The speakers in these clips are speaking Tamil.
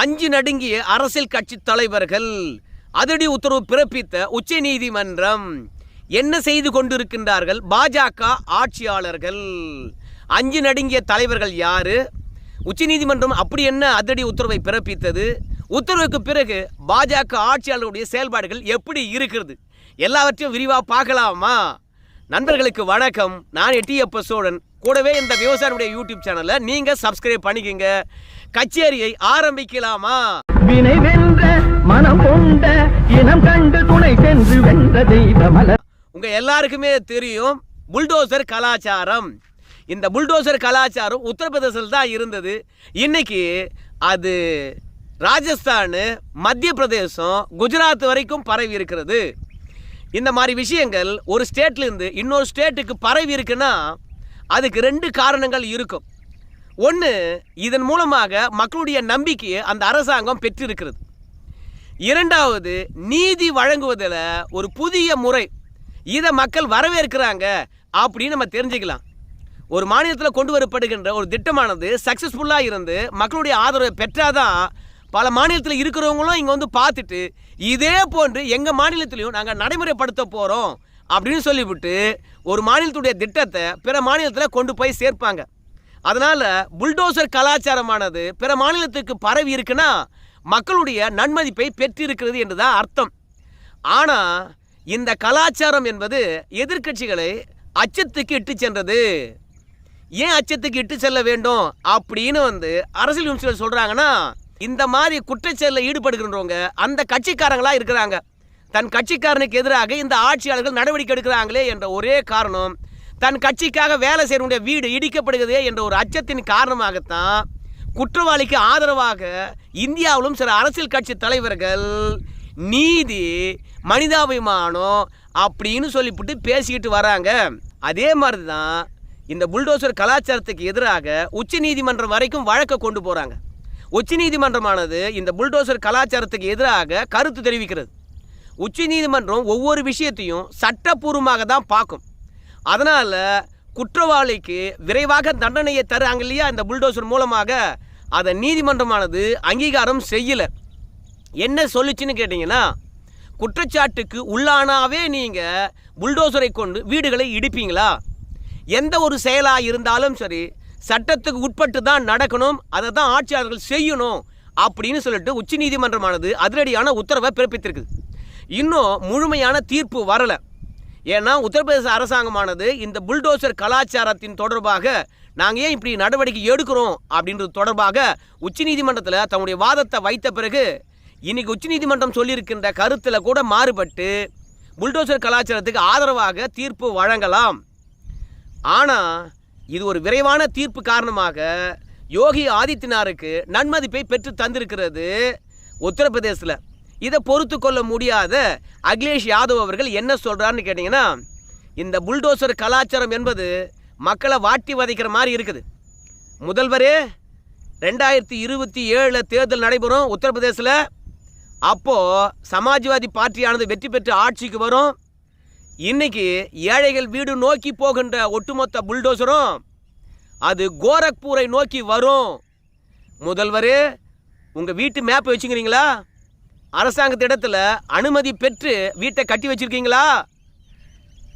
அஞ்சு நடுங்கிய அரசியல் கட்சி தலைவர்கள் அதிரடி உத்தரவு பிறப்பித்த உச்ச நீதிமன்றம் என்ன செய்து கொண்டிருக்கின்றார்கள்? பாஜக ஆட்சியாளர்கள். அஞ்சு நடுங்கிய தலைவர்கள் யாரு? உச்சநீதிமன்றம் அப்படி என்ன அதிரடி உத்தரவை பிறப்பித்தது? உத்தரவுக்கு பிறகு பாஜக ஆட்சியாளருடைய செயல்பாடுகள் எப்படி இருக்கிறது? எல்லாவற்றையும் விரிவாக பார்க்கலாமா? நண்பர்களுக்கு வணக்கம். நான் எட்டியப்ப சோழன். கூடவே இந்த விவசாயியுடைய யூடியூப் சேனலை நீங்கள் சப்ஸ்கிரைப் பண்ணிக்கங்க. கச்சேரியை ஆரம்பிக்கலாமா? வினை வென்ற மனம் கொண்ட இனம் கண்டு துணை சென்று வென்ற தெய்வமல உங்க எல்லாருக்குமே தெரியும் புல்டோசர் கலாச்சாரம். இந்த புல்டோசர் கலாச்சாரம் உத்தரப்பிரதேசத்தில் தான் இருந்தது. இன்னைக்கு அது ராஜஸ்தான் மத்திய பிரதேசம் குஜராத் வரைக்கும் பரவி இருக்கிறது. இந்த மாதிரி விஷயங்கள் ஒரு ஸ்டேட்லேருந்து இன்னொரு ஸ்டேட்டுக்கு பரவி இருக்குன்னா அதுக்கு ரெண்டு காரணங்கள் இருக்கும். ஒன்று இதன் மூலமாக மக்களுடைய நம்பிக்கையை அந்த அரசாங்கம் பெற்றிருக்கிறது. இரண்டாவது நீதி வழங்குவதில் ஒரு புதிய முறை. இதை மக்கள் வரவேற்கிறாங்க அப்படின்னு நம்ம தெரிஞ்சுக்கலாம். ஒரு மாநிலத்தில் கொண்டு வரப்படுகின்ற ஒரு திட்டமானது சக்ஸஸ்ஃபுல்லாக இருந்து மக்களுடைய ஆதரவை பெற்றாதான் பல மாநிலத்தில் இருக்கிறவங்களும் இங்கே வந்து பார்த்துட்டு இதே போன்று எங்கள் மாநிலத்திலையும் நாங்கள் நடைமுறைப்படுத்த போகிறோம் அப்படின்னு சொல்லிவிட்டு ஒரு மாநிலத்துடைய திட்டத்தை பிற மாநிலத்தில் கொண்டு போய் சேர்ப்பாங்க. அதனால் புல்டோசர் கலாச்சாரமானது பிற மாநிலத்துக்கு பரவி இருக்குன்னா மக்களுடைய நன்மதிப்பை பெற்றிருக்கிறது என்று தான் அர்த்தம். ஆனால் இந்த கலாச்சாரம் என்பது எதிர்க்கட்சிகளை அச்சத்துக்கு இட்டு சென்றது. ஏன் அச்சத்துக்கு இட்டு செல்ல வேண்டும் அப்படின்னு வந்து அரசியல் விமர்சகர் சொல்கிறாங்கன்னா இந்த மாதிரி குற்றச்செயலில் ஈடுபடுகின்றவங்க அந்த கட்சிக்காரங்களாக இருக்கிறாங்க. தன் கட்சிக்காரனுக்கு எதிராக இந்த ஆட்சியாளர்கள் நடவடிக்கை எடுக்கிறாங்களே என்ற ஒரே காரணம் தன் கட்சிக்காக வேலை செய்யக்கூடிய வீடு இடிக்கப்படுகிறது என்ற ஒரு அச்சத்தின் காரணமாகத்தான் குற்றவாளிக்கு ஆதரவாக இந்தியாவிலும் சில அரசியல் கட்சி தலைவர்கள் நீதி மனிதாபிமானம் அப்படின்னு சொல்லிவிட்டு பேசிக்கிட்டு வராங்க. அதே மாதிரி தான் இந்த புல்டோசர் கலாச்சாரத்துக்கு எதிராக உச்ச நீதிமன்றம் வரைக்கும் வழக்கை கொண்டு போகிறாங்க உச்ச நீதிமன்றமானது இந்த புல்டோசர் கலாச்சாரத்துக்கு எதிராக கருத்து தெரிவிக்கிறது. உச்ச நீதிமன்றம் ஒவ்வொரு விஷயத்தையும் சட்டப்பூர்வமாக தான் பார்க்கும். அதனால் குற்றவாளிக்கு விரைவாக தண்டனையை தருவாங்க இல்லையா? இந்த புல்டோசர் மூலமாக அதை நீதிமன்றமானது அங்கீகாரம் செய்யலை. என்ன சொல்லுச்சுன்னு கேட்டிங்கன்னா குற்றச்சாட்டுக்கு உள்ளானாவே நீங்கள் புல்டோசரை கொண்டு வீடுகளை இடிப்பீங்களா? எந்த ஒரு செயலாக இருந்தாலும் சரி சட்டத்துக்கு உட்பட்டு தான் நடக்கணும் அதை தான் ஆட்சியாளர்கள் செய்யணும் அப்படின்னு சொல்லிட்டு உச்சநீதிமன்றமானது அதிரடியான உத்தரவை பிறப்பித்திருக்குது இன்னும் முழுமையான தீர்ப்பு வரலை. ஏன்னா உத்தரப்பிரதேச அரசாங்கமானது இந்த புல்டோசர் கலாச்சாரத்தின் தொடர்பாக நாங்கள் ஏன் இப்படி நடவடிக்கை எடுக்கிறோம் அப்படின்றது தொடர்பாக உச்சநீதிமன்றத்தில் தன்னுடைய வாதத்தை வைத்த பிறகு இன்னைக்கு உச்சநீதிமன்றம் சொல்லியிருக்கின்ற கருத்தில் கூட மாறுபட்டு புல்டோசர் கலாச்சாரத்துக்கு ஆதரவாக தீர்ப்பு வழங்கலாம். ஆனால் இது ஒரு விரைவான தீர்ப்பு காரணமாக யோகி ஆதித்யநாருக்கு நன்மதிப்பை பெற்று தந்திருக்கிறது உத்தரப்பிரதேசத்தில். இதை பொறுத்து கொள்ள முடியாத அகிலேஷ் யாதவ் அவர்கள் என்ன சொல்கிறாருன்னு கேட்டிங்கன்னா இந்த புல்டோசர் கலாச்சாரம் என்பது மக்களை வாட்டி வதைக்கிற மாதிரி இருக்குது. முதல்வரே ரெண்டாயிரத்தி இருபத்தி ஏழில் தேர்தல் நடைபெறும் உத்தரப்பிரதேசில் அப்போது சமாஜ்வாதி பார்ட்டியானது வெற்றி பெற்று ஆட்சிக்கு வரும். இன்னைக்கு ஏழைகள் வீடு நோக்கி போகின்ற ஒட்டுமொத்த புல்டோசரும் அது கோரக்பூரை நோக்கி வரும். முதல்வரே உங்கள் வீட்டு மேப் வச்சுக்கிறீங்களா? அரசாங்கத்திடத்தில் அனுமதி பெற்று வீட்டை கட்டி வச்சிருக்கீங்களா?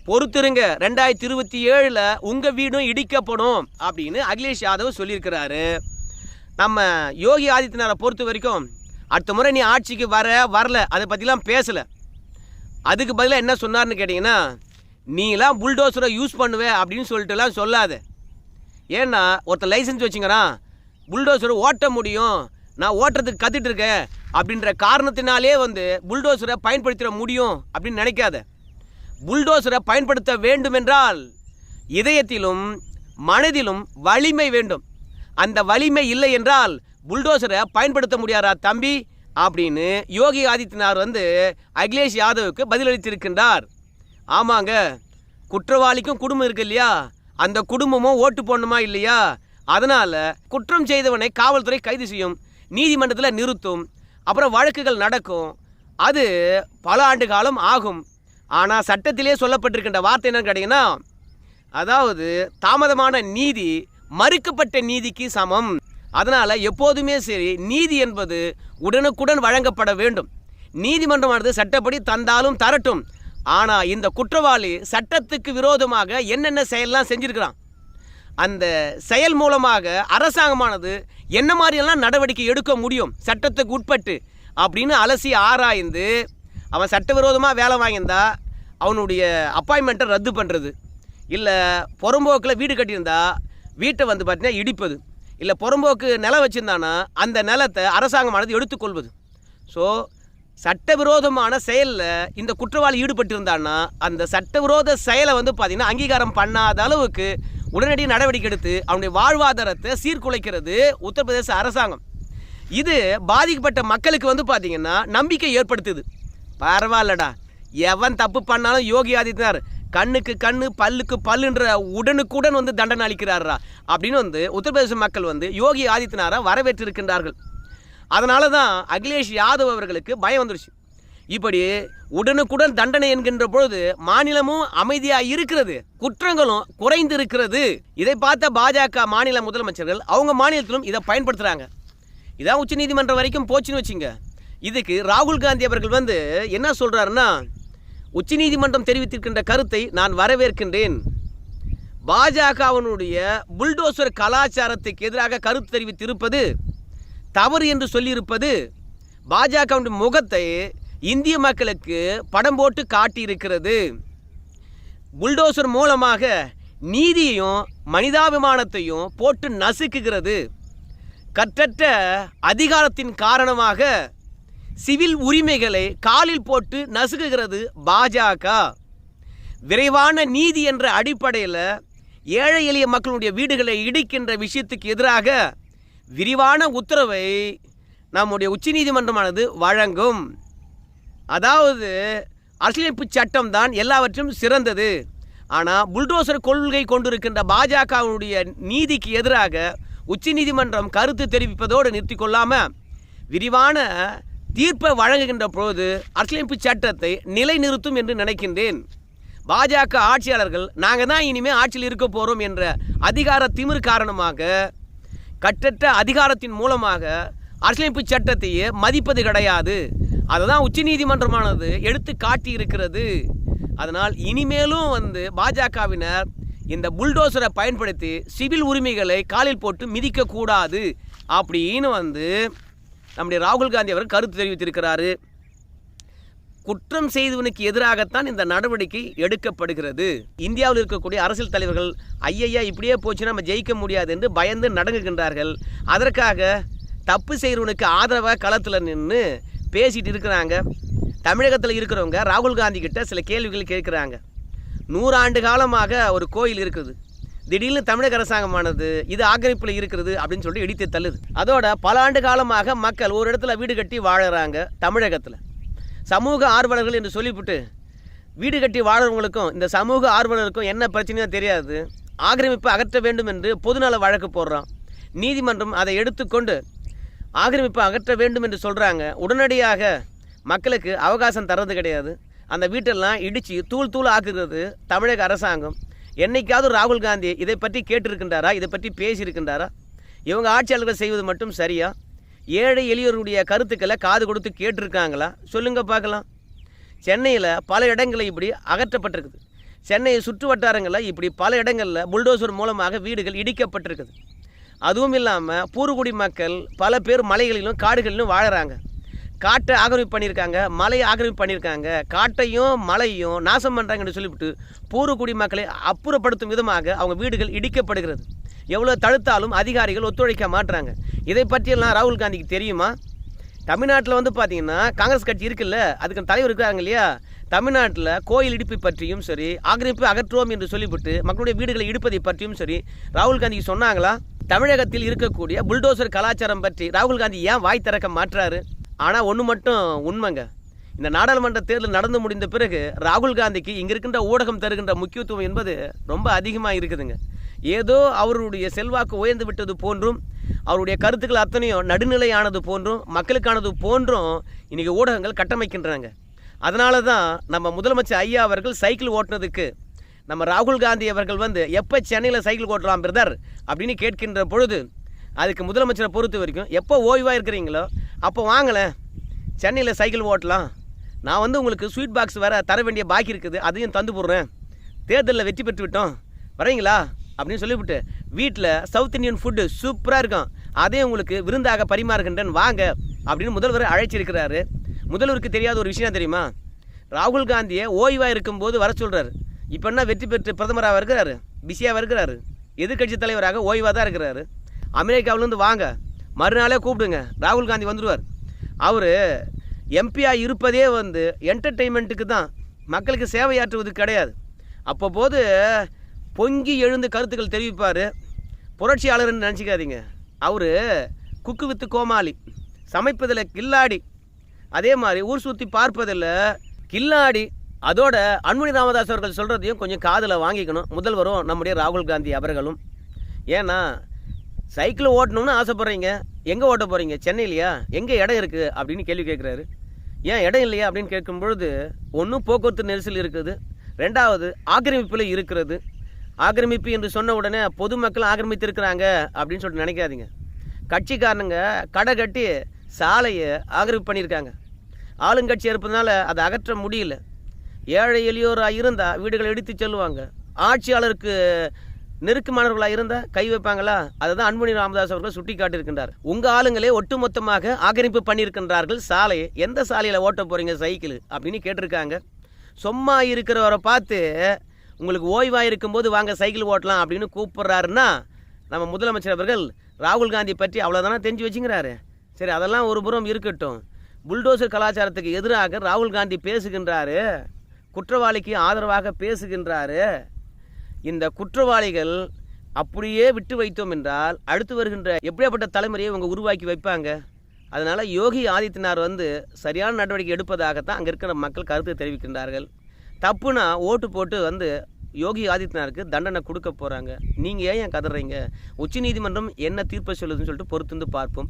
பொறுத்துருங்க. ரெண்டாயிரத்தி இருபத்தி ஏழில் உங்கள் வீடும் இடிக்கப்படும் அப்படின்னு அகிலேஷ் யாதவ் சொல்லியிருக்கிறாரு. நம்ம யோகி ஆதித்யநாத்தை பொறுத்த வரைக்கும் அடுத்த முறை நீ ஆட்சிக்கு வர வரல. அதை பற்றிலாம் பேசலை. அதுக்கு பதிலாக என்ன சொன்னார்னு கேட்டிங்கன்னா நீலாம் புல்டோசரை யூஸ் பண்ணுவே அப்படின்னு சொல்லிட்டுலாம் சொல்லாது. ஏன்னா ஒருத்தர் லைசன்ஸ் வச்சுங்கிறான். புல்டோசரை ஓட்ட முடியும். நான் ஓட்டுறதுக்கு கற்றுட்டு இருக்கேன் அப்படின்ற காரணத்தினாலே வந்து புல்டோசரை பயன்படுத்திட முடியும் அப்படின்னு நினைக்காத. புல்டோசரை பயன்படுத்த வேண்டுமென்றால் இதயத்திலும் மனதிலும் வலிமை வேண்டும். அந்த வலிமை இல்லை என்றால் புல்டோசரை பயன்படுத்த முடியாதா தம்பி? அப்படின்னு யோகி ஆதித்யநாத் வந்து அகிலேஷ் யாதவுக்கு பதிலளித்திருக்கின்றார். ஆமாங்க குற்றவாளிக்கும் குடும்பம் இருக்கு இல்லையா? அந்த குடும்பமும் ஓட்டு போடணுமா இல்லையா? அதனால் குற்றம் செய்தவனை காவல்துறை கைது செய்யும். நீதிமன்றத்தில் நிறுத்தும் அப்புறம் வழக்குகள் நடக்கும். அது பல ஆண்டு காலம் ஆகும். ஆனால் சட்டத்திலே சொல்லப்பட்டிருக்கின்ற வார்த்தை என்னன்னு கேட்டிங்கன்னா அதாவது தாமதமான நீதி மறுக்கப்பட்ட நீதிக்கு சமம். அதனால் எப்போதுமே சரி நீதி என்பது உடனுக்குடன் வழங்கப்பட வேண்டும். நீதிமன்றமானது சட்டப்படி தந்தாலும் தரட்டும். ஆனால் இந்த குற்றவாளி சட்டத்துக்கு விரோதமாக என்னென்ன செயல்லாம் செஞ்சுருக்கிறான்? அந்த செயல் மூலமாக அரசாங்கமானது என்ன மாதிரியெல்லாம் நடவடிக்கை எடுக்க முடியும் சட்டத்துக்கு உட்பட்டு அப்படின்னு அலசி ஆராய்ந்து அவன் சட்டவிரோதமாக வேலை வாங்கியிருந்தா அவனுடைய அப்பாயின்மெண்ட்டை ரத்து பண்ணுறது இல்லை புறம்போக்கில் வீடு கட்டியிருந்தா வீட்டை வந்து பார்த்தீங்கன்னா இடிப்பது. இல்லை புறம்போக்கு நிலம் வச்சுருந்தானா அந்த நிலத்தை அரசாங்கமானது எடுத்துக்கொள்வது. ஸோ சட்டவிரோதமான செயலில் இந்த குற்றவாளி ஈடுபட்டிருந்தான்னா அந்த சட்டவிரோத செயலை வந்து பார்த்திங்கன்னா அங்கீகாரம் பண்ணாத அளவுக்கு உடனடி நடவடிக்கை எடுத்து அவனுடைய வாழ்வாதாரத்தை சீர்குலைக்கிறது உத்தரப்பிரதேச அரசாங்கம். இது பாதிக்கப்பட்ட மக்களுக்கு வந்து பார்த்திங்கன்னா நம்பிக்கை ஏற்படுத்துது. பரவாயில்லடா. எவன் தப்பு பண்ணாலும் யோகி ஆதித்யநாத் கண்ணுக்கு கண்ணு பல்லுக்கு பல்லுன்ற உடனுக்குடன் வந்து தண்டனை அளிக்கிறாரா அப்படின்னு வந்து உத்தரப்பிரதேச மக்கள் வந்து யோகி ஆதித்யநாரை வரவேற்றிருக்கின்றார்கள். அதனால தான் அகிலேஷ் யாதவ் அவர்களுக்கு பயம் வந்துருச்சு. இப்படி உடனுக்குடன் தண்டனை என்கின்ற பொழுது மாநிலமும் அமைதியாக இருக்கிறது. குற்றங்களும் குறைந்து இருக்கிறது இதை பார்த்த பாஜக மாநில முதலமைச்சர்கள் அவங்க மாநிலத்திலும் இதை பயன்படுத்துகிறாங்க இதான் உச்சநீதிமன்றம் வரைக்கும் போச்சுன்னு வச்சுங்க. இதுக்கு ராகுல் காந்தி அவர்கள் வந்து என்ன சொல்கிறாருன்னா உச்சநீதிமன்றம் தெரிவித்திருக்கின்ற கருத்தை நான் வரவேற்கின்றேன். பாஜகவினுடைய புல்டோசர் கலாச்சாரத்துக்கு எதிராக கருத்து தெரிவித்திருப்பது தவறு என்று சொல்லியிருப்பது பாஜகவுடைய முகத்தை இந்திய மக்களுக்கு படம் போட்டு காட்டியிருக்கிறது. புல்டோசர் மூலமாக நீதியையும் மனிதாபிமானத்தையும் போட்டு நசுக்குகிறது. கற்றற்ற அதிகாரத்தின் காரணமாக சிவில் உரிமைகளை காலில் போட்டு நசுக்குகிறது பாஜக. விரைவான நீதி என்ற அடிப்படையில் ஏழை எளிய மக்களுடைய வீடுகளை இடிக்கின்ற விஷயத்துக்கு எதிராக விரிவான உத்தரவை நம்முடைய உச்சநீதிமன்றமானது வழங்கும். அதாவது அரசியலமைப்பு சட்டம் தான் எல்லாவற்றும் சிறந்தது. ஆனால் புல்டோசர் கொள்கை கொண்டிருக்கின்ற பாஜகவினுடைய நீதிக்கு எதிராக உச்சநீதிமன்றம் கருத்து தெரிவிப்பதோடு நிறுத்தி கொள்ளாமல் விரிவான தீர்ப்பை வழங்குகின்ற பொழுது அரசியலமைப்பு சட்டத்தை நிலைநிறுத்தும் என்று நினைக்கின்றேன். பாஜக ஆட்சியாளர்கள் நாங்கள் தான் இனிமேல் ஆட்சியில் இருக்க போகிறோம் என்ற அதிகார திமிர் காரணமாக கட்டற்ற அதிகாரத்தின் மூலமாக அரசியலமைப்பு சட்டத்தையே மதிப்பது கிடையாது. அதை தான் உச்சநீதிமன்றமானது எடுத்து காட்டி இருக்கிறது அதனால் இனிமேலும் வந்து பாஜகவினர் இந்த புல்டோசரை பயன்படுத்தி சிவில் உரிமைகளை காலில் போட்டு மிதிக்கக்கூடாது அப்படின்னு வந்து நம்முடைய ராகுல் காந்தி அவர் கருத்து தெரிவித்திருக்கிறாரு. குற்றம் செய்தவனுக்கு எதிராகத்தான் இந்த நடவடிக்கை எடுக்கப்படுகிறது. இந்தியாவில் இருக்கக்கூடிய அரசியல் தலைவர்கள் ஐயையா இப்படியே போச்சுன்னா நம்ம ஜெயிக்க முடியாது என்று பயந்து நடங்குகின்றார்கள். அதற்காக தப்பு செய்கிறவனுக்கு ஆதரவாக களத்தில் நின்று பேசிகிட்டு இருக்கிறாங்க. தமிழகத்தில் இருக்கிறவங்க ராகுல் காந்தி கிட்ட சில கேள்விகள் கேட்குறாங்க. நூறாண்டு காலமாக ஒரு கோயில் இருக்குது. திடீர்னு தமிழக அரசாங்கமானது இது ஆக்கிரமிப்பில் இருக்கிறது அப்படின்னு சொல்லிட்டு இடித்து தள்ளுது. அதோட பல ஆண்டு காலமாக மக்கள் ஒரு இடத்துல வீடு கட்டி வாழுறாங்க தமிழகத்தில். சமூக ஆர்வலர்கள் என்று சொல்லிவிட்டு வீடு கட்டி வாழறவங்களுக்கும் இந்த சமூக ஆர்வலருக்கும் என்ன பிரச்சனையோ தெரியாது. ஆக்கிரமிப்பு அகற்ற வேண்டும் என்று பொதுநல வழக்கு போடுறான் நீதிமன்றம் அதை எடுத்துக்கொண்டு ஆக்கிரமிப்பை அகற்ற வேண்டும் என்று சொல்கிறாங்க உடனடியாக மக்களுக்கு அவகாசம் தர்றது கிடையாது. அந்த வீட்டெல்லாம் இடித்து தூள் தூள் ஆக்குகிறது தமிழக அரசாங்கம். என்னைக்காவது ராகுல் காந்தி இதை பற்றி கேட்டிருக்கின்றாரா? இதை பற்றி பேசியிருக்கின்றாரா? இவங்க ஆட்சியாளர்கள் செய்வது மட்டும் சரியா? ஏழை எளியோருடைய கருத்துக்களை காது கொடுத்து கேட்டிருக்காங்களா? சொல்லுங்கள் பார்க்கலாம். சென்னையில் பல இடங்களில் இப்படி அகற்றப்பட்டிருக்குது. சென்னை சுற்று வட்டாரங்களில் இப்படி பல இடங்களில் புல்டோசர் மூலமாக வீடுகள் இடிக்கப்பட்டிருக்குது. அதுவும் இல்லாமல் பூர்வகுடி மக்கள் பல பேர் மலைகளிலும் காடுகளிலும் வாழறாங்க. காட்டை ஆக்கிரமிப்பு பண்ணியிருக்காங்க மலையை ஆக்கிரமிப்பு பண்ணியிருக்காங்க. காட்டையும் மலையும் நாசம் பண்ணுறாங்கன்னு சொல்லிவிட்டு பூர்வகுடி மக்களை அப்புறப்படுத்தும் விதமாக அவங்க வீடுகள் இடிக்கப்படுகிறது. எவ்வளோ தடுத்தாலும் அதிகாரிகள் ஒத்துழைக்க மாட்டுறாங்க இதை பற்றியெல்லாம் ராகுல் காந்திக்கு தெரியுமா? தமிழ்நாட்டில் வந்து பார்த்தீங்கன்னா காங்கிரஸ் கட்சி இருக்குல்ல அதுக்கு தலைவர் இருக்காங்க இல்லையா? தமிழ்நாட்டில் கோயில் இடிப்பை பற்றியும் சரி ஆக்கிரமிப்பு அகற்றுவோம் என்று சொல்லிவிட்டு மக்களுடைய வீடுகளை இடிப்பதை பற்றியும் சரி ராகுல் காந்திக்கு சொன்னாங்களா? தமிழகத்தில் இருக்கக்கூடிய புல்டோசர் கலாச்சாரம் பற்றி ராகுல் காந்தி ஏன் வாய் திறக்க மாற்றாரு? ஆனால் ஒன்று மட்டும் உண்மைங்க. இந்த நாடாளுமன்ற தேர்தல் நடந்து முடிந்த பிறகு ராகுல் காந்திக்கு இங்கே இருக்கின்ற ஊடகம் தருகின்ற முக்கியத்துவம் என்பது ரொம்ப அதிகமாக இருக்குதுங்க. ஏதோ அவருடைய செல்வாக்கு உயர்ந்து விட்டது போன்றும் அவருடைய கருத்துக்கள் அத்தனையும் நடுநிலையானது போன்றும் மக்களுக்கானது போன்றும் இன்றைக்கி ஊடகங்கள் கட்டமைக்கின்றாங்க அதனால தான் நம்ம முதலமைச்சர் ஐயா அவர்கள் சைக்கிள் ஓட்டுனதுக்கு நம்ம ராகுல் காந்தி அவர்கள் வந்து எப்போ சென்னையில் சைக்கிள் ஓட்டலாம் பிரதர்? அப்படின்னு கேட்கின்ற பொழுது அதுக்கு முதலமைச்சரை பொறுத்த வரைக்கும் எப்போ ஓய்வாக இருக்கிறீங்களோ அப்போ வாங்கலை சென்னையில் சைக்கிள் ஓட்டலாம். நான் வந்து உங்களுக்கு ஸ்வீட் பாக்ஸ் வேறு தர வேண்டிய பாக்கி இருக்குது அதையும் தந்து போடுறேன். தேர்தலில் வெற்றி பெற்று விட்டோம். வரீங்களா? அப்படின்னு சொல்லிவிட்டு வீட்டில் சவுத் இந்தியன் ஃபுட்டு சூப்பராக இருக்கும். அதையும் உங்களுக்கு விருந்தாக பரிமாறுகின்றேன் வாங்க அப்படின்னு முதல்வர் அழைச்சிருக்கிறாரு. முதல்வருக்கு தெரியாத ஒரு விஷயம் தெரியுமா? ராகுல் காந்தியை ஓய்வாக இருக்கும்போது வர சொல்கிறார் இப்போ என்ன வெற்றி பெற்று பிரதமராக இருக்கிறாரு பிஸியாக இருக்கிறாரு எதிர்க்கட்சி தலைவராக ஓய்வாக தான் இருக்கிறாரு. அமெரிக்காவிலேருந்து வாங்க. மறுநாளே கூப்பிடுங்க. ராகுல் காந்தி வந்துடுவார் அவர் எம்பியாக இருப்பதே வந்து என்டர்டெயின்மெண்ட்டுக்கு தான். மக்களுக்கு சேவையாற்றுவது கிடையாது. அப்போ போது பொங்கி எழுந்து கருத்துக்கள் தெரிவிப்பார். புரட்சியாளர்னு நினச்சிக்காதீங்க. அவர் குக்கு வித்து கோமாளி. சமைப்பதில் கில்லாடி. அதே மாதிரி ஊர் சுற்றி பார்ப்பதில் கில்லாடி. அதோட அன்புமணி ராமதாஸ் அவர்கள் சொல்கிறதையும் கொஞ்சம் காதில் வாங்கிக்கணும். முதல்வரும் நம்முடைய ராகுல் காந்தி அவர்களும். ஏன்னா சைக்கிள் ஓட்டணும்னு ஆசைப்பட்றீங்க. எங்கே ஓட்ட போகிறீங்க சென்னையிலையா? எங்கே இடம் இருக்குது அப்படின்னு கேள்வி கேட்குறாரு. ஏன் இடம் இல்லையா அப்படின்னு கேட்கும்பொழுது ஒன்றும் போக்குவரத்து நெரிசல் இருக்குது. ரெண்டாவது ஆக்கிரமிப்பில் இருக்கிறது. ஆக்கிரமிப்பு என்று சொன்ன உடனே பொதுமக்கள் ஆக்கிரமித்திருக்கிறாங்க அப்படின்னு சொல்லிட்டு நினைக்காதீங்க. கட்சிக்காரனுங்க கடை கட்டி சாலையை ஆக்கிரமிப்பு பண்ணியிருக்காங்க. ஆளுங்கட்சி இருப்பதுனால அதை அகற்ற முடியல. ஏழை எளியோராக இருந்தால் வீடுகளை இடித்து செல்லுவாங்க. ஆட்சியாளருக்கு நெருக்கமானவர்களாக இருந்தால் கை வைப்பாங்களா? அதை தான் அன்புமணி ராமதாஸ் அவர்கள் சுட்டி காட்டியிருக்கின்றார் உங்கள் ஆளுங்களே ஒட்டுமொத்தமாக ஆக்கிரமிப்பு பண்ணியிருக்கின்றார்கள். சாலையை எந்த சாலையில் ஓட்ட போகிறீங்க சைக்கிள்? அப்படின்னு கேட்டிருக்காங்க. சும்மா இருக்கிறவரை பார்த்து உங்களுக்கு ஓய்வாக இருக்கும்போது வாங்க சைக்கிள் ஓட்டலாம் அப்படின்னு கூப்பிட்றாருன்னா நம்ம முதலமைச்சர் அவர்கள் ராகுல் காந்தி பற்றி அவ்வளோதானே தெரிஞ்சு வச்சுங்கிறாரு சரி அதெல்லாம் ஒரு புறம் இருக்கட்டும். புல்டோசர் கலாச்சாரத்துக்கு எதிராக ராகுல் காந்தி பேசுகின்றாரு. குற்றவாளிக்கு ஆதரவாக பேசுகின்றாரு. இந்த குற்றவாளிகள் அப்படியே விட்டு வைத்தோம் என்றால் அடுத்து வருகின்ற எப்படியாப்பட்ட தலைமுறையை இவங்க உருவாக்கி வைப்பாங்க? அதனால் யோகி ஆதித்யநாத் வந்து சரியான நடவடிக்கை எடுப்பதாகத்தான் அங்கே இருக்கிற மக்கள் கருத்து தெரிவிக்கின்றார்கள். தப்புனா ஓட்டு போட்டு வந்து யோகி ஆதித்யநாத்துக்கு தண்டனை கொடுக்க போகிறாங்க நீங்கள் ஏன் ஏன் கதறீங்க? உச்சநீதிமன்றம் என்ன தீர்ப்பை சொல்லுதுன்னு சொல்லிட்டு பொறுத்திருந்து பார்ப்போம்.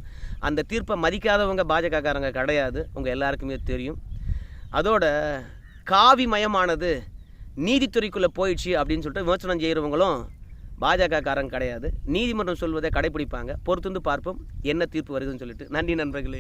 அந்த தீர்ப்பை மதிக்காதவங்க பாஜகக்காரங்க கிடையாது. உங்கள் எல்லாருக்குமே தெரியும். அதோட காவி மயமானது நீதித்துறைக்குள்ளே போயிடுச்சு அப்படின்னு சொல்லிட்டு விமர்சனம் செய்கிறவங்களும் பாஜக காரங்க கிடையாது. நீதிமன்றம் சொல்வதை கடைபிடிப்பாங்க. பொறுத்திருந்து பார்ப்போம். என்ன தீர்ப்பு வருதுன்னு சொல்லிட்டு. நன்றி நண்பர்களே.